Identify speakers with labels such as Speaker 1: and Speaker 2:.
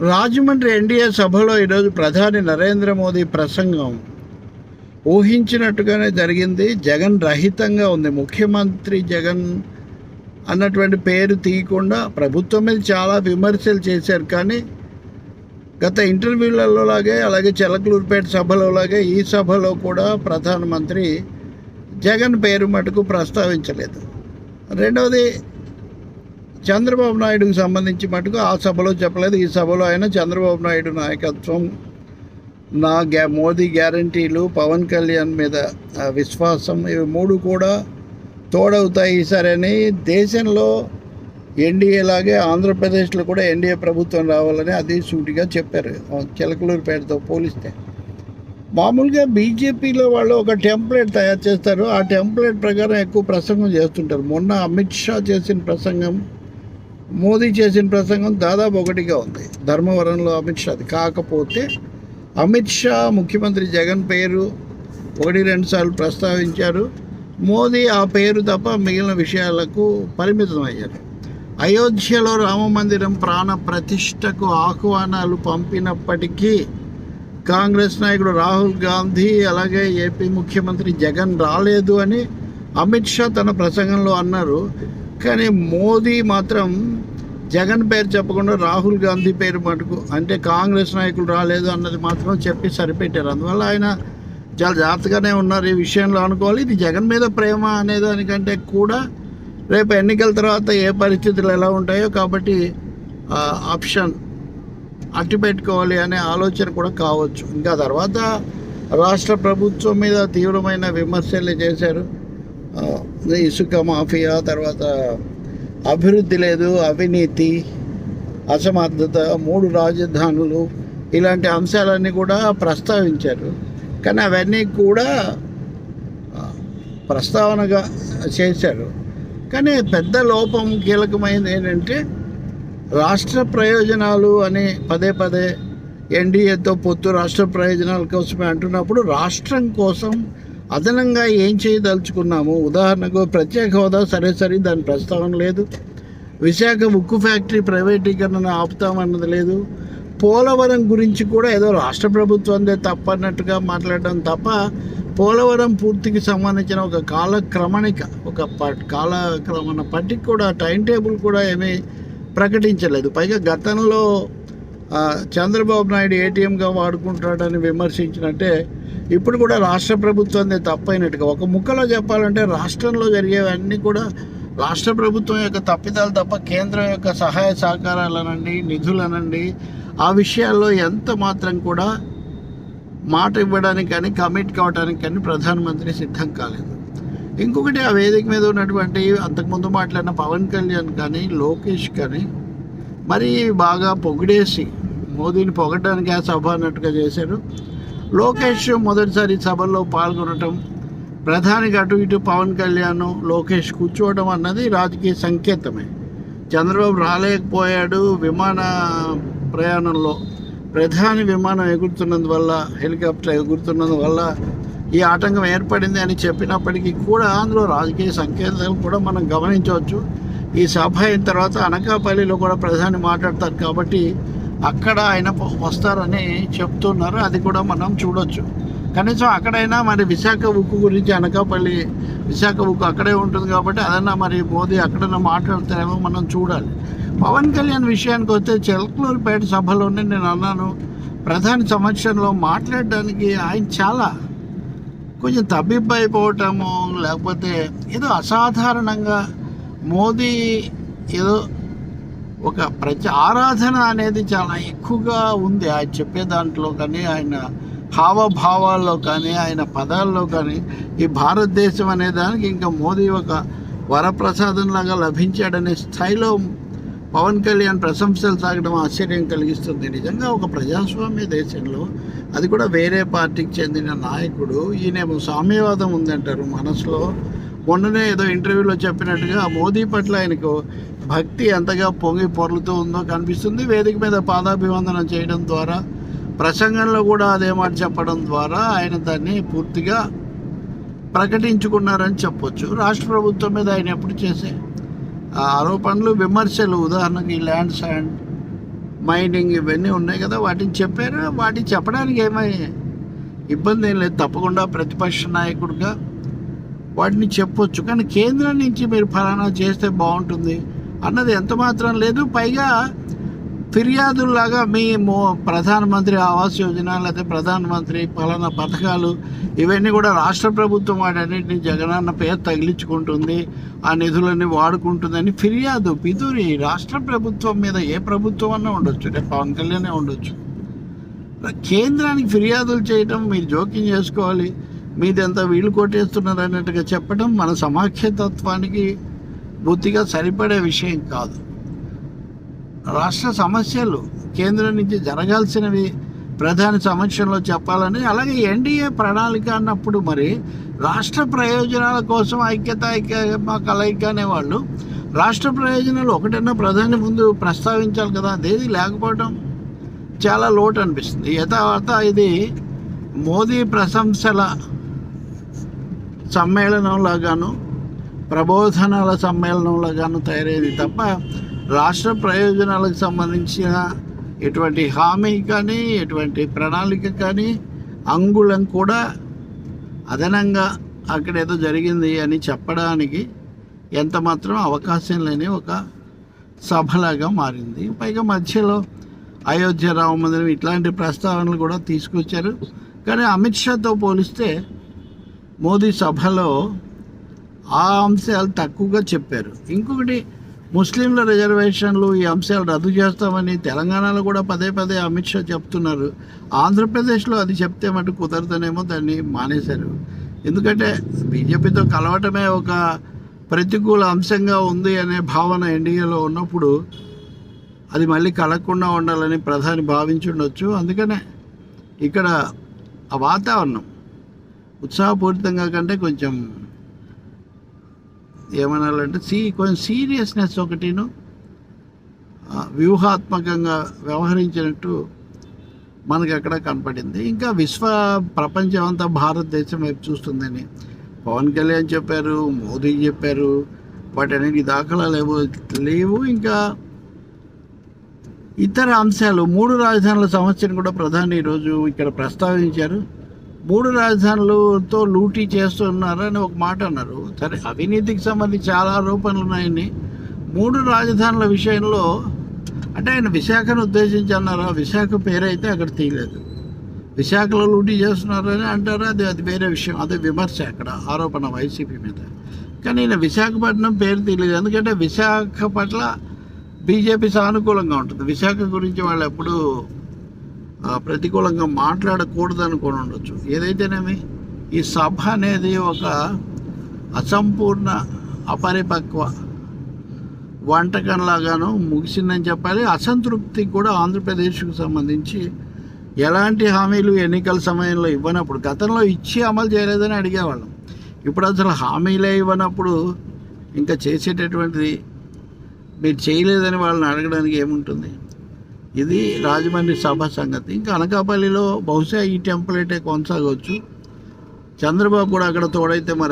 Speaker 1: Rajahmundry NDA సభలో ఈరోజు ప్రధాని నరేంద్ర మోదీ ప్రసంగం. ఊహించినట్టుగానే జరిగింది. జగన్ రహితంగా ఉంది. ముఖ్యమంత్రి జగన్ అన్నటువంటి పేరు తీయకుండా ప్రభుత్వం మీద చాలా విమర్శలు చేశారు. కానీ గత ఇంటర్వ్యూలలో లాగే అలాగే చెలకలూరుపేట సభలో లాగే ఈ సభలో కూడా ప్రధానమంత్రి జగన్ పేరు మటుకు ప్రస్తావించలేదు. రెండవది చంద్రబాబు నాయుడుకి సంబంధించి మటుకు ఆ సభలో చెప్పలేదు ఈ సభలో అయినా చంద్రబాబు నాయుడు నాయకత్వం. నా గ్యా మోదీ గ్యారంటీలు పవన్ కళ్యాణ్ మీద విశ్వాసం ఇవి మూడు కూడా తోడవుతాయి సరని దేశంలో ఎన్డీఏ లాగే ఆంధ్రప్రదేశ్లో కూడా ఎన్డీఏ ప్రభుత్వం రావాలని అది సూటిగా చెప్పారు. చిలకలూరుపేటతో పోలిస్తే. మామూలుగా బీజేపీలో వాళ్ళు ఒక టెంప్లెట్ తయారు చేస్తారు. ఆ టెంప్లెట్ ప్రకారం ఎక్కువ ప్రసంగం చేస్తుంటారు. మొన్న అమిత్ షా చేసిన ప్రసంగం మోదీ చేసిన ప్రసంగం దాదాపు ఒకటిగా ఉంది. ధర్మవరంలో అమిత్ షాది కాకపోతే అమిత్ షా ముఖ్యమంత్రి జగన్ పేరు ఒకటి రెండు సార్లు ప్రస్తావించారు. మోదీ ఆ పేరు తప్ప మిగిలిన విషయాలకు పరిమితం అయ్యారు. అయోధ్యలో రామ మందిరం ప్రాణ ప్రతిష్టకు ఆహ్వానాలు పంపినప్పటికీ కాంగ్రెస్ నాయకుడు రాహుల్ గాంధీ అలాగే ఏపీ ముఖ్యమంత్రి జగన్ రాలేదు అని అమిత్ షా తన ప్రసంగంలో అన్నారు. కానీ మోదీ మాత్రం జగన్ పేరు చెప్పకుండా రాహుల్ గాంధీ పేరు మటుకు అంటే కాంగ్రెస్ నాయకులు రాలేదు అన్నది మాత్రం చెప్పి సరిపెట్టారు. అందువల్ల ఆయన చాలా జాగ్రత్తగానే ఉన్నారు ఈ విషయంలో అనుకోవాలి. ఇది జగన్ మీద ప్రేమ అనే దానికంటే కూడా రేపు ఎన్నికల తర్వాత ఏ పరిస్థితులు ఎలా ఉంటాయో కాబట్టి ఆప్షన్ అట్టి పెట్టుకోవాలి అనే ఆలోచన కూడా కావచ్చు. ఇంకా తర్వాత రాష్ట్ర ప్రభుత్వం మీద తీవ్రమైన విమర్శలు చేశారు. ఇసుక మాఫియా తర్వాత అభివృద్ధి లేదు అవినీతి అసమర్థత మూడు రాజధానులు ఇలాంటి అంశాలన్నీ కూడా ప్రస్తావించారు. కానీ అవన్నీ కూడా ప్రస్తావనగా చేశారు. కానీ పెద్ద లోపం కీలకమైనది ఏంటంటే రాష్ట్ర ప్రయోజనాలు అని పదే పదే ఎన్డీఏతో పొత్తు రాష్ట్ర ప్రయోజనాల కోసమే అంటున్నప్పుడు రాష్ట్రం కోసం అదనంగా ఏం చేయదలుచుకున్నాము? ఉదాహరణకు ప్రత్యేక హోదా సరే సరే దాని ప్రస్తావన లేదు. విశాఖ ఉక్కు ఫ్యాక్టరీ ప్రైవేటీకరణ ఆపుతామన్నది లేదు. పోలవరం గురించి కూడా ఏదో రాష్ట్ర ప్రభుత్వందే తప్పన్నట్టుగా మాట్లాడడం తప్ప పోలవరం పూర్తికి సంబంధించిన ఒక కాలక్రమణిక ఒక ప కాలక్రమణ పట్టిక కూడా టైం టేబుల్ కూడా ఏమీ ప్రకటించలేదు. పైగా గతంలో చంద్రబాబు నాయుడు ఏటీఎంగా వాడుకుంటాడని విమర్శించినట్టే ఇప్పుడు కూడా రాష్ట్ర ప్రభుత్వందే తప్పైనట్టుగా ఒక ముక్కలో చెప్పాలంటే రాష్ట్రంలో జరిగేవన్నీ కూడా రాష్ట్ర ప్రభుత్వం యొక్క తప్పిదాలు తప్ప కేంద్రం యొక్క సహాయ సహకారాలనండి నిధులనండి ఆ విషయాల్లో ఎంత మాత్రం కూడా మాట ఇవ్వడానికి కానీ కమిట్ కావడానికి కానీ ప్రధానమంత్రి సిద్ధం కాలేదు. ఇంకొకటి ఆ వేదిక మీద ఉన్నటువంటి అంతకుముందు మాట్లాడిన పవన్ కళ్యాణ్ కానీ లోకేష్ కానీ మరీ బాగా పొగిడేసి మోదీని పొగడడానికి ఆ సభ అన్నట్టుగా చేశారు. లోకేష్ మొదటిసారి సభల్లో పాల్గొనటం ప్రధానికి అటు ఇటు పవన్ కళ్యాణ్ లోకేష్ కూర్చోవడం అన్నది రాజకీయ సంకేతమే. చంద్రబాబు రాలేకపోయాడు విమాన ప్రయాణంలో. ప్రధాని విమానం ఎగురుతున్నందువల్ల హెలికాప్టర్ ఎగురుతున్నందువల్ల ఈ ఆటంకం ఏర్పడింది అని చెప్పినప్పటికీ కూడా అందులో రాజకీయ సంకేతాలు కూడా మనం గమనించవచ్చు. ఈ సభ అయిన తర్వాత అనకాపల్లిలో కూడా ప్రధాని మాట్లాడతారు కాబట్టి అక్కడ ఆయన వస్తారని చెప్తున్నారు. అది కూడా మనం చూడొచ్చు. కనీసం అక్కడైనా మరి విశాఖ ఉక్కు గురించి అనకాపల్లి విశాఖ ఉక్కు అక్కడే ఉంటుంది కాబట్టి అదన్నా మరి మోదీ అక్కడన్నా మాట్లాడతారేమో మనం చూడాలి. పవన్ కళ్యాణ్ విషయానికి వస్తే చిలకలూరుపేట సభలోనే నేను అన్నాను ప్రధాని సమక్షంలో మాట్లాడడానికి ఆయన చాలా కొంచెం తబ్బిబ్బైపోవటము లేకపోతే ఏదో అసాధారణంగా మోదీ ఏదో ఒక ప్రజ ఆరాధన అనేది చాలా ఎక్కువగా ఉంది. ఆయన చెప్పే దాంట్లో కానీ ఆయన హావభావాల్లో కానీ ఆయన పదాల్లో కానీ ఈ భారతదేశం అనే దానికి ఇంకా మోదీ ఒక వరప్రసాదంలాగా లభించాడనే స్థాయిలో పవన్ కళ్యాణ్ ప్రశంసలు సాగడం ఆశ్చర్యం కలిగిస్తుంది. నిజంగా ఒక ప్రజాస్వామ్య దేశంలో అది కూడా వేరే పార్టీకి చెందిన నాయకుడు ఈయనేమో సామ్యవాదం ఉందంటారు మనసులో. మొన్ననే ఏదో ఇంటర్వ్యూలో చెప్పినట్టుగా మోదీ పట్ల ఆయనకు భక్తి ఎంతగా పొంగి పొర్లుతూ ఉందో కనిపిస్తుంది. వేదిక మీద పాదాభివందనం చేయడం ద్వారా ప్రసంగంలో కూడా అదే మాట చెప్పడం ద్వారా ఆయన దాన్ని పూర్తిగా ప్రకటించుకున్నారని చెప్పొచ్చు. రాష్ట్ర ప్రభుత్వం మీద ఆయన ఎప్పుడు చేసే ఆరోపణలు విమర్శలు ఉదాహరణకి ల్యాండ్ శాండ్ మైనింగ్ ఇవన్నీ ఉన్నాయి కదా వాటిని చెప్పారు? వాటిని చెప్పడానికి ఏమై ఇబ్బంది ఏం లేదు. తప్పకుండా ప్రతిపక్ష నాయకుడిగా వాటిని చెప్పొచ్చు. కానీ కేంద్రం నుంచి మీరు ఫలానా చేస్తే బాగుంటుంది అన్నది ఎంత మాత్రం లేదు. పైగా ఫిర్యాదుల్లాగా మీ ప్రధానమంత్రి ఆవాస్ యోజన లేకపోతే ప్రధానమంత్రి ఫలానా పథకాలు ఇవన్నీ కూడా రాష్ట్ర ప్రభుత్వం వాటన్నిటిని జగనన్న పేరు తగిలించుకుంటుంది. ఆ నిధులన్నీ వాడుకుంటుందని ఫిర్యాదు పితూరి రాష్ట్ర ప్రభుత్వం మీద ఏ ప్రభుత్వం అన్నా ఉండొచ్చు. అంటే పవన్ కళ్యాణే ఉండొచ్చు. కేంద్రానికి ఫిర్యాదులు చేయటం మీరు జోక్యం చేసుకోవాలి. మీదంతా వీళ్ళు కొట్టేస్తున్నారు అన్నట్టుగా చెప్పడం మన సమాఖ్యతత్వానికి బుద్ధిగా సరిపడే విషయం కాదు. రాష్ట్ర సమస్యలు కేంద్రం నుంచి జరగాల్సినవి ప్రధాన సమస్యల్లో చెప్పాలని అలాగే ఎన్డీఏ ప్రణాళిక అన్నప్పుడు మరి రాష్ట్ర ప్రయోజనాల కోసం ఐక్యత ఐక్య మా కలయిక అనేవాళ్ళు రాష్ట్ర ప్రయోజనాలు ఒకటన్నా ప్రధాని ముందు ప్రస్తావించాలి కదా అదేది లేకపోవడం చాలా లోటు అనిపిస్తుంది. యథావత ఇది మోదీ ప్రశంసల సమ్మేళనంలాగాను ప్రబోధనాల సమ్మేళనంలాగాను తయారయ్యేది తప్ప రాష్ట్ర ప్రయోజనాలకు సంబంధించిన ఎటువంటి హామీ కానీ ఎటువంటి ప్రణాళిక కానీ అంగుళం కూడా అదనంగా అక్కడ ఏదో జరిగింది అని చెప్పడానికి ఎంత మాత్రం అవకాశం లేని ఒక సభలాగా మారింది. పైగా మధ్యలో అయోధ్య రామ మందిరం ఇట్లాంటి ప్రస్తావనలు కూడా తీసుకొచ్చారు. కానీ అమిత్ షాతో పోలిస్తే మోదీ సభలో ఆ అంశాలు తక్కువగా చెప్పారు. ఇంకొకటి ముస్లింల రిజర్వేషన్లు ఈ అంశాలు రద్దు చేస్తామని తెలంగాణలో కూడా పదే పదే అమిత్ షా చెప్తున్నారు. ఆంధ్రప్రదేశ్లో అది చెప్తే మటు కుదరదనేమో దాన్ని మానేశారు. ఎందుకంటే బీజేపీతో కలవటమే ఒక ప్రతికూల అంశంగా ఉంది అనే భావన ఎన్డీఏలో ఉన్నప్పుడు అది మళ్ళీ కలగకుండా ఉండాలని ప్రధాని భావించుండొచ్చు. అందుకనే ఇక్కడ ఆ వాతావరణం ఉత్సాహపూరితంగా కంటే కొంచెం ఏమనాలంటే సీ కొంచెం సీరియస్నెస్ ఒకటిను వ్యూహాత్మకంగా వ్యవహరించినట్టు మనకి అక్కడ కనపడింది. ఇంకా విశ్వ ప్రపంచం అంతా భారతదేశం వైపు చూస్తుందని పవన్ కళ్యాణ్ చెప్పారు మోదీ చెప్పారు వాటన్నిటి దాఖలు లేవు లేవు. ఇంకా ఇతర అంశాలు మూడు రాజధానుల సమస్యను కూడా ప్రధాని ఈరోజు ఇక్కడ ప్రస్తావించారు. మూడు రాజధానులతో లూటీ చేస్తున్నారని ఒక మాట అన్నారు. సరే అవినీతికి సంబంధించి చాలా ఆరోపణలు ఉన్నాయని. మూడు రాజధానుల విషయంలో అంటే ఆయన విశాఖను ఉద్దేశించి అన్నారు ఆ విశాఖ పేరైతే అక్కడ తీయలేదు. విశాఖలో లూటీ చేస్తున్నారని అంటారు? అది అది వేరే విషయం. అదే విమర్శ అక్కడ ఆరోపణ వైసీపీ మీద. కానీ ఈయన విశాఖపట్నం పేరు తీయలేదు. ఎందుకంటే విశాఖ పట్ల బీజేపీ సానుకూలంగా ఉంటుంది. విశాఖ గురించి వాళ్ళు ఎప్పుడూ ప్రతికూలంగా మాట్లాడకూడదు అనుకుని ఉండొచ్చు ఏదైతేనేమి ఈ సభ అనేది ఒక అసంపూర్ణ అపరిపక్వ వంటకంలాగాను ముగిసిందని చెప్పాలి. అసంతృప్తి కూడా ఆంధ్రప్రదేశ్కు సంబంధించి ఎలాంటి హామీలు ఎన్నికల సమయంలో ఇవ్వనప్పుడు గతంలో ఇచ్చి అమలు చేయలేదని అడిగేవాళ్ళం. ఇప్పుడు అసలు హామీలే ఇవ్వనప్పుడు ఇంకా చేసేటటువంటిది మీరు చేయలేదని వాళ్ళని అడగడానికి ఏముంటుంది? ఇది రాజమండ్రి సభ సంగతి. ఇంకా అనకాపల్లిలో బహుశా ఈ టెంప్లెటే కొనసాగవచ్చు చంద్రబాబు కూడా అక్కడ తోడైతే మరి